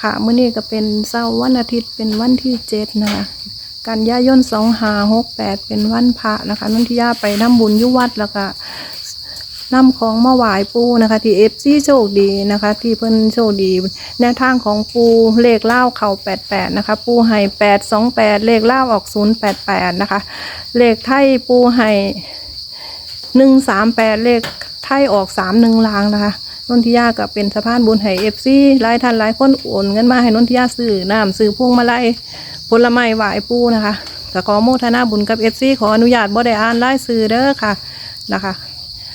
ค่ะมื้อนี้ก็เป็นเสาร์วันอาทิตย์เป็นวันที่เจ็ดนะคะ กันยายนสองหาหกแปดเป็นวันพระนะคะนนทิยาไปทำบุญยุวัดแล้วก็นำของมาไหว้ปูนะคะที่เอฟซีโชคดีนะคะ ที่เพิ่นโชคดีแนวทางของปูเลขเล่าเข่าแปดแปดนะคะปูให้แปดสองแปดเลขเล่าออกศูนย์แปดแปดนะคะ เลขไทยปูให้หนึ่งสามแปดเลขไทยออกสามหนึ่งลางนะคะ นนทิยาก็เป็นสะพานบุญให้เอฟซีหลายท่านหลายคนโอนเงินมาให้นนทิยาซื้อน้ำซื้อพวงมาลัยผลไม้ไหวปูนะคะก็ขอโมทนาบุญกับเอฟซีขออนุญาตบ่ได้อ่านรายซื้อเด้อค่ะนะคะ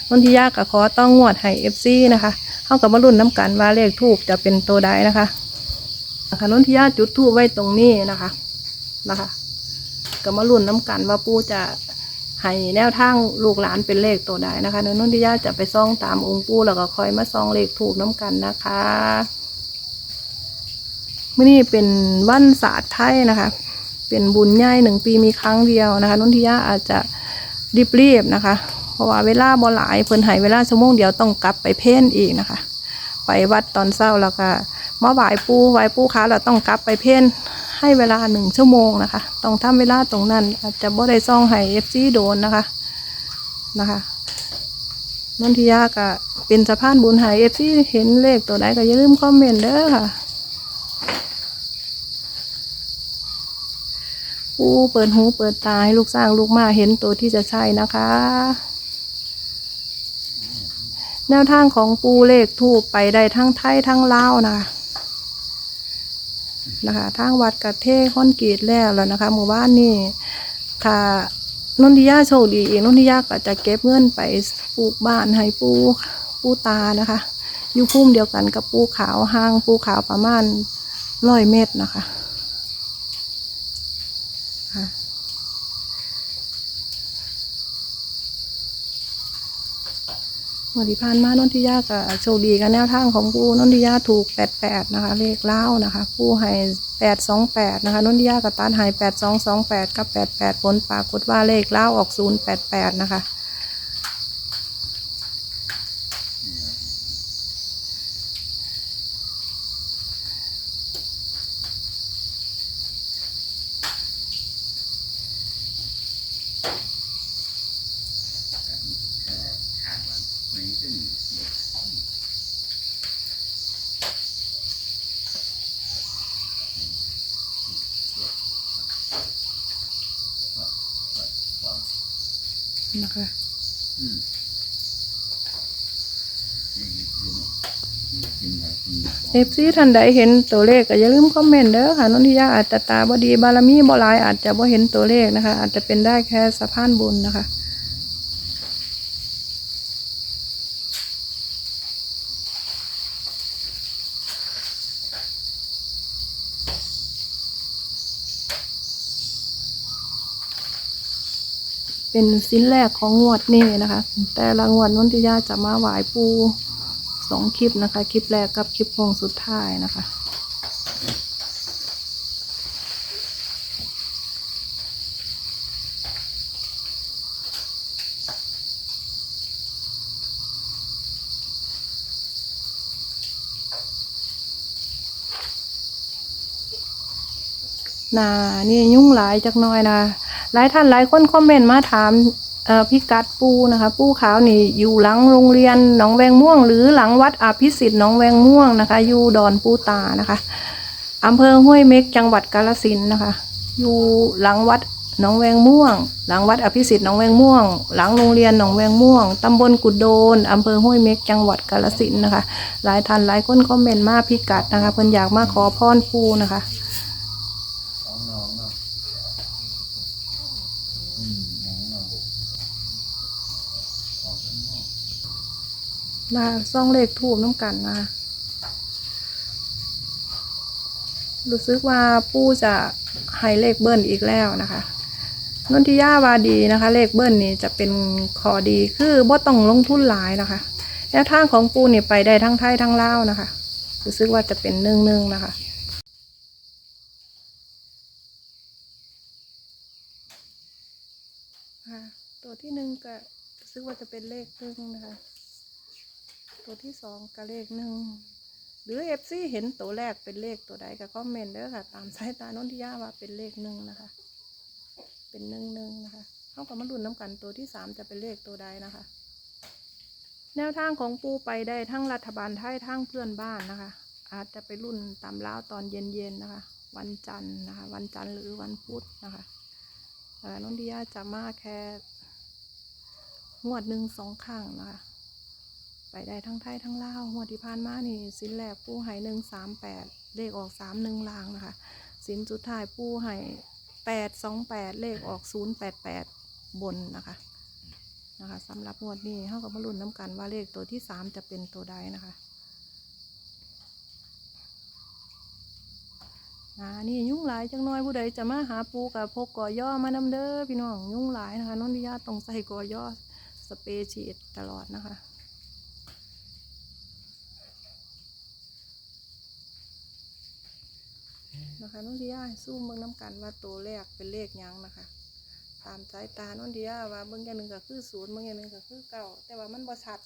นนทิยาก็ขอต้องงวดให้เอฟซีนะคะเข้ากับมารุ่นน้ำกันว่าเลขทูบจะเป็นตัวใดนะคะนะคะนนทิยาจุดทูบไว้ตรงนี้นะคะนะคะก็มารุ่นน้ำกันว่าปูจะ ให้แนวทางลูกหลานเป็นเลขตัวใดนะคะเดี๋ยวนนทิยาจะไปซ่องตามองค์ปูแล้วก็คอยมาซ่องเลขถูกน้ำกันนะคะเมื่อนี้เป็นวันศาสตร์ไทยนะคะ เป็นบุญใหญ่หนึ่งปีมีครั้งเดียวนะคะนุ่นทิยาอาจจะรีบรีบๆนะคะ เพราะว่าเวลาบ่หลายเพิ่นให้เวลาชั่วโมงเดียวต้องกลับไปเพ่นอีกนะคะ ไปวัดตอนเช้าแล้วก็มาไหว้ปูไหว้ปูขาแล้วต้องกลับไปเพ่น ให้เวลาหนึ่งชั่วโมงนะคะ ต้องทำเวลาตรงนั้น อาจจะบ่ได้ซ่องให้เอฟซีโดนนะคะนะคะนนทิยาก็เป็นสะพานบุญให้เอฟซีเห็นเลขตัวใดก็อย่าลืมคอมเมนต์เด้อค่ะปูเปิดหูเปิดตาให้ลูกสร้างลูกมาเห็นตัวที่จะใช่นะคะ แนวทางของปูเลขทูปไปได้ทั้งไทยทั้งลาวนะคะ นะคะทางวัดกระเทคอนกรีดแล้วแล้วนะคะหมู่บ้านนี่ถ้านนทิยาโชคดีอีกนนทิยาก็จะเก็บเงินไปปลูกบ้านให้ปูปูตานะคะอยู่พุ่มเดียวกันกับปูขาวห้างปูขาวประมาณร้อยเมตรนะคะค่ะ วันที่ผ่านมานนทิยาก็โชคดีกับแนวทางของกูนนทิยาถูกแปดแปดนะคะเลขเล่านะคะกูให้แปดสองแปดนะคะนนทิยากับตันให้แปดสองสองแปดกับแปดแปดผลปรากฏว่าเลขเล่าออกศูนย์แปดแปดนะคะ เอฟซีท่านใดเห็นตัวเลขก็อย่าลืมคอมเมนต์เด้อค่ะนนทิยาอาจจะตาบดีบารมีบ่ลายอาจจะบ่เห็นตัวเลขนะคะ อาจจะเป็นได้แค่สะพานบุญนะคะเป็นสิ้นแรกของงวดนี้นะคะ แต่ละงวดนนทิยาจะมาไหว้ปู สองคลิปนะคะ คลิปแรกกับคลิปโคงสุดท้ายนะคะ นานี่ยุ่งหลายจักหน้อยนะหลายท่านหลายคนคอมเมนต์มาถาม เอ่อพิกัดปูนะคะ ปูขาวนี่อยู่หลังโรงเรียนหนองแวงม่วง หรือหลังวัดอภิสิทธิ์หนองแวงม่วงนะคะ อยู่ดอนปูตานะคะอำเภอห้วยเม็กจังหวัดกาฬสินนะคะ อยู่หลังวัดหนองแวงม่วง หลังวัดอภิสิทธิ์หนองแวงม่วง หลังโรงเรียนหนองแวงม่วงตำบลกุดโดนอำเภอห้วยเม็กจังหวัดกาฬสินนะคะ หลายท่านหลายคนคอมเมนต์มาพิกัดนะคะเพิ่นอยากมาขอพรปูนะคะ มาซ่องเลขทูบน้ำกันนะรู้สึกว่าปู่จะให้เลขเบิ้ลอีกแล้วนะคะนนทิยาวาดีนะคะ เลขเบิ้ลนี่จะเป็นขอดีคือบ่ต้องลงทุนหลายนะคะแนวทางของปูนี่ไปได้ทั้งไทยทั้งลาวนะคะ รู้สึกว่าจะเป็นนึ่งนึ่งนะคะตัวที่หนึ่งก็รู้สึกว่าจะเป็นเลขหนึ่งนะคะ ตัวที่สองกับเลขหนึ่งหรือเอฟซีเห็นตัวแรกเป็นเลขตัวใดก็คอมเมนต์เด้อค่ะ ตามสายตานนทิยาว่าเป็นเลขหนึ่งนะคะ เป็นหนึ่งหนึ่งนะคะเท่ากับมาลุ้นน้ำกันตัวที่สามจะเป็นเลขตัวใดนะคะ แนวทางของปูไปได้ทั้งรัฐบาลไทยทั้งเพื่อนบ้านนะคะ อาจจะไปรุ่นตามล้าวตอนเย็นๆนะคะ วันจันทร์นะคะ วันจันทร์หรือวันพุธนะคะนนทิยาจะมาแค่งวดหนึ่งสองครั้งนะคะ ไปได้ทั้งไทยทั้งลาวงวที่ผ่านมานี่สินแรกปูให้หนึ่งสามแปดเลขออกสามหนึ่งลางนะคะสินสุดท้ายปูให้แปดสองแปดเลขออกศูนย์แปดแปดบนนะคะนะคะสำหรับงวดนี้เท่ากับมาลุ้นน้ำกันว่าเลขตัวที่สามจะเป็นตัวใดนะคะอ่านี่ยุ่งหลายจังน้อยผู้ใดจะมาหาปูกับพกกอย่อมานำเด้อพี่น้องยุ่งหลายนะคะนนทิยาต้องใส่กอย่อสเปรย์ฉีดตลอดนะคะ นะคะน้องดียสู้เมืองน้ำกันว่าตัวแรกเป็นเลขยังนะคะ ตามสายตาน้องดียว่าเบื้องอย่างหนึ่งก็คือศูนย์เบื้องอย่างหนึ่งก็คือเก้าแต่ว่ามันบ่ชัด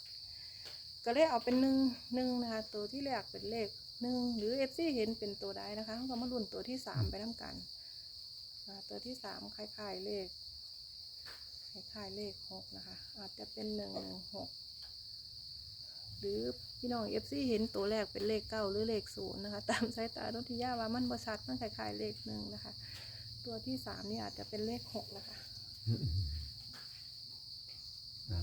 ก็เลยเอาเป็นหนึ่งหนึ่งนะคะ ตัวที่แรกเป็นเลขหนึ่งหรือเอฟซีเห็นเป็นตัวใดนะคะเขาก็มาลุ้นตัวที่สามไปน้ำกันตัวที่สามคล้ายๆเลขคล้ายๆเลขหกนะคะ อาจจะเป็นหนึ่งหนึ่งหก หรือพี่น้องเอฟซีเห็นตัวแรกเป็นเลขเก้าหรือเลขศูนย์นะคะ ตามสายตาโนทิยาว่ามันบชัดมันคล้ายๆเลขหนึ่งนะคะ ตัวที่สามนี่อาจจะเป็นเลขหกนะคะอะ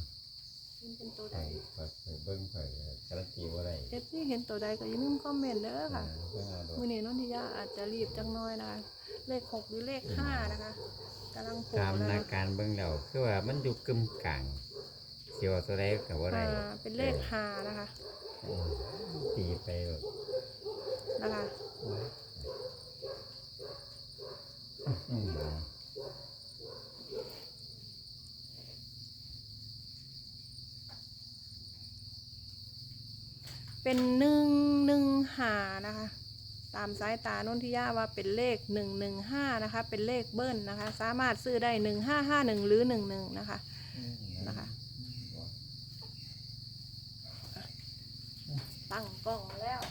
เห็นเป็นตัวไปใดไปไปเบิ้งไปการันตีว่าไรเอฟซีเห็นตัวใดก็อย่าลืมคอมเมนต์เด้อค่ะเพื่อเอาดอกมือนี้โนทิยาอาจจะรีบจังน้อยนะคะเลขหกหรือเลขห้านะคะกำลังโผล่ตามนะนาคะการเบิ้งแล้วคือว่ามันอยู่กึมกลางเสียวตัวใดกับว่าไรอ่าเป็นเลขห้านะคะตีไปแบบนะคะ อืมเป็นหนึ่งหนึ่งห้านะคะ ตามสายตาโนนทิยาว่าเป็นเลขหนึ่งหนึ่งห้านะคะ เป็นเลขเบิ้ลนะคะ สามารถซื้อได้หนึ่งห้าห้าหนึ่งหรือหนึ่งหนึ่งนะคะ นะคะ ตั้งกล้องแล้ว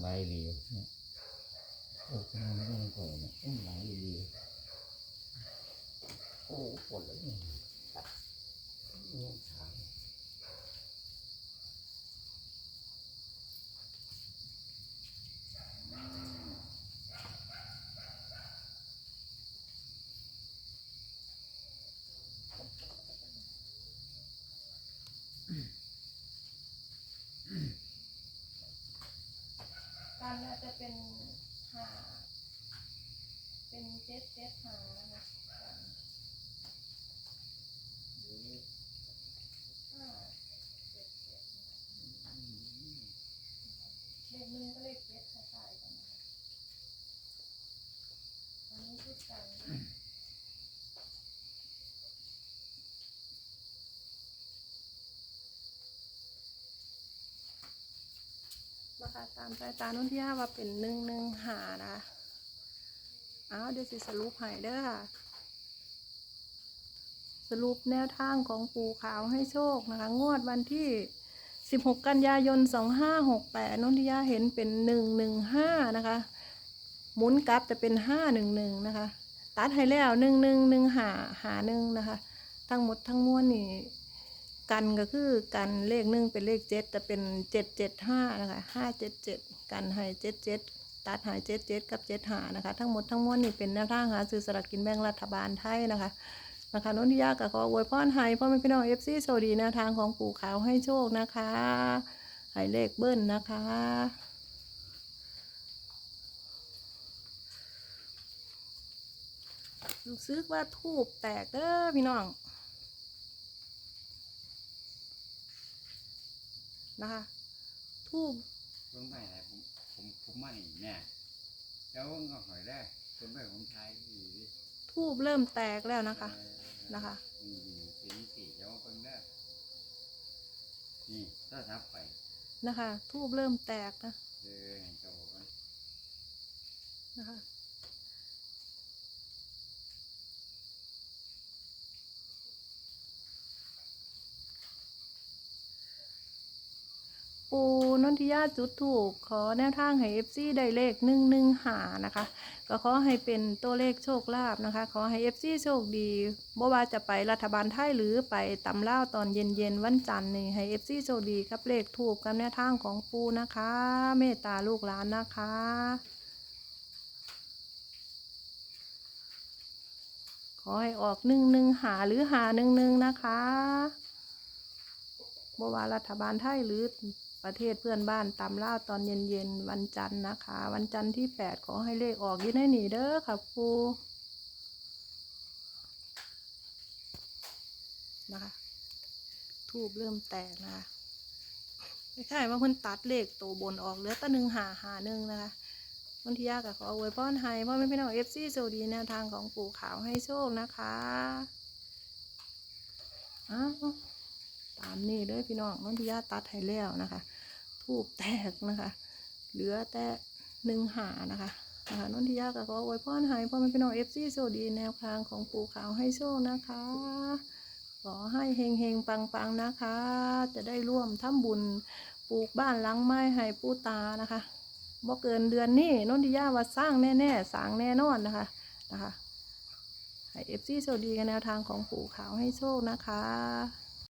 ไหลดีเนี่ยโอ้ยมันไม่ก่อนเนี่ยมันไหลดีโอ้ปวดเลยเนี่ยเนี่ยขา การน่าจะ เป็นหาเป็นเจ็ดเจ็ดหานะคะกันหรือห้าเจ็ดเจ็ดนะคะเลขหนึ่งก็เลขเจ็ดคล้ายๆกันนะคะอันนี้คือกัน นะคะ ตามสายตานุ่นที่ห้าว่าเป็นหนึ่งหนึ่งหานะคะอ้าวเดี๋ยวสิสรุปให้เด้อสรุปแนวทางของปูขาวให้โชคนะคะ งวดวันที่ 16 กันยายน 2568นุ่นที่ย่าเห็นเป็น 115 นะคะ หมุนกลับจะเป็น 511 นะคะ ตัดให้แล้ว 1115หาหาหนึ่งนะคะ ทั้งหมดทั้งมวลนี่ กันก็คือกันเลขหนึ่งเป็นเลขเจ็ดจะเป็นเจ็ดเจ็ดห้านะคะห้าเจ็ดเจ็ดกันให้เจ็ดเจ็ดตัดหายเจ็ดเจ็ดกับเจ็ดหานะคะ ทั้งหมดทั้งมวลนี่เป็นแนวทางหาซื้อสลากกินแบ่งรัฐบาลไทยนะคะนะคะนนทิยากับขออวยพรให้พ่อแม่พี่น้องเอฟซีโชคดีแนวทางของปู่ขาวให้โชคนะคะให้เลขเบิ้ลนะคะรู้สึกว่าทูบแตกเด้อพี่น้อง นะคะทูบเพิ่งไปไหนผมผมผมไมาหนีเนี่ยแล้วก็หอยได้เพิ่งไปผมทายอีกทูบเริ่มแตกแล้วนะคะนะคะนี่เป็นสี่แล้วเพิ่งได้นี่ถ้าทับไปนะคะทูบเริ่มแตกนะเจอเห็นโตกันนะคะ ปูนนทิยาจุดถูก ขอแนวทางให้เอฟซีได้เลขหนึ่งหนึ่งหานะคะ ก็ขอให้เป็นตัวเลขโชคลาภนะคะ ขอให้เอฟซีโชคดีบ่ว่าจะไปรัฐบาลไทยหรือไปตำเล่าตอนเย็นๆวันจันทร์นี่ให้เอฟซีโชคดีกับเลขถูกกับแนวทางของปูนะคะ เมตตาลูกหลานนะคะขอให้ออกหนึ่งหนึ่งหาหรือหาหนึ่งหนึ่งนะคะบ่ว่ารัฐบาลไทยหรือ ประเทศเพื่อนบ้านตามล่าตอนเย็นๆวันจันทร์นะคะ วันจันทร์ที่แปดขอให้เลขออกยี่ในนี่เด้อค่ะครูนะคะทูบเริ่มแตกนะคะไม่ใช่ว่าเพิ่นตัดเลขตัวบนออกเหลือแตั้หนึ่งหาหาหนึ่งนะคะวันที่ยากกับขออวยพรให้พ่อแม่พี่น้องเอฟซีโซดีแนวทางของปู่ขาวให้โชคนะคะอ้าวตามนี่เด้อพี่น้องวันที่ยาตัดให้แล้วนะคะ ทูบแตกนะคะ เหลือแต่หนึ่งหานะคะนะคะนนทิยาก็ขออวยพรให้พ่อแม่พี่น้องเอฟซีโซดีแนวทางของปู่ขาวให้โชคนะคะ ขอให้เฮงเฮงปังปังนะคะ จะได้ร่วมทำบุญปลูกบ้านหลังไม้ให้ปู่ตานะคะบ่เกินเดือนนี้นนทิยาว่าสร้างแน่ๆสร้างแน่นอนนะคะนะคะให้เอฟซีโซดีกันแนวทางของปู่ขาวให้โชคนะคะ